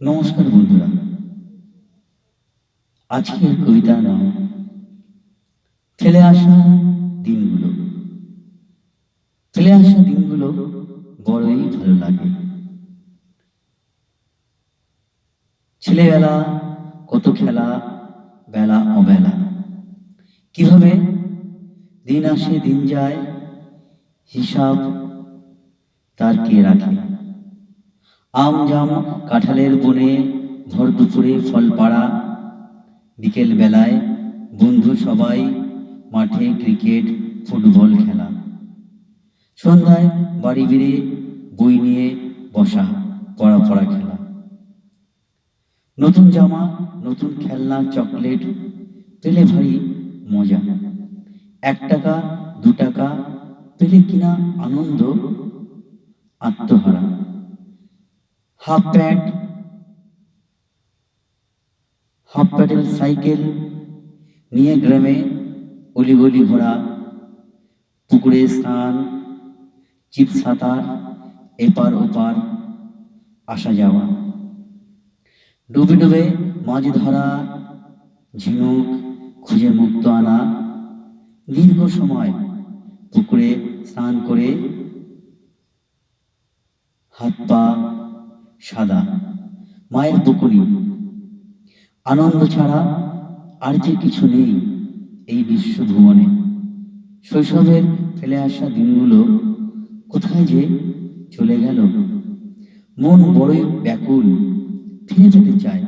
নমস্কার বন্ধুরা। আজকের কবিতার নাম ফেলে আসা দিনগুলো। ফেলে আসা দিনগুলো বড়ই ভালো লাগে। ছেলেবেলা, কত খেলা, বেলা অবেলা। কীভাবে দিন আসে দিন যায়, হিসাব তার কে রাখে? আম জাম, কাঁঠালের বনে, ভর দুপুরে ফল পাড়া। বিকেল বেলায় বন্ধু সবাই মাঠে ক্রিকেট, ফুটবল খেলা। সন্ধ্যায় বাড়ি ফিরে বই নিয়ে বসা পড়া পড়া খেলা। নতুন জামা, নতুন খেলনা, চকলেট, পেলে ভারী মজা। এক টাকা, দু টাকা, পেলে কিনা আনন্দ, আত্মহারা। Half pant half pedal cycle নিয়ে গ্রামে অলিগলি ঘোরা পুকুরে স্নান, চিপ সাঁতার, এপার ওপার আসা যাওয়া। ডুবে ডুবে মাছ ধরা, ঝিনুক খুঁজে মুক্ত আনা। দীর্ঘ সময় পুকুরে স্নান করে হাত পা সাদা, মায়ের বকুনি। আনন্দ ছাড়া আর যে কিছু নেই এই বিশ্ব ভুবনে শৈশবের ফেলে আসা দিনগুলো কোথায় যে চলে গেল। মন বড়ই ব্যাকুল, ফিরে যেতে চায়।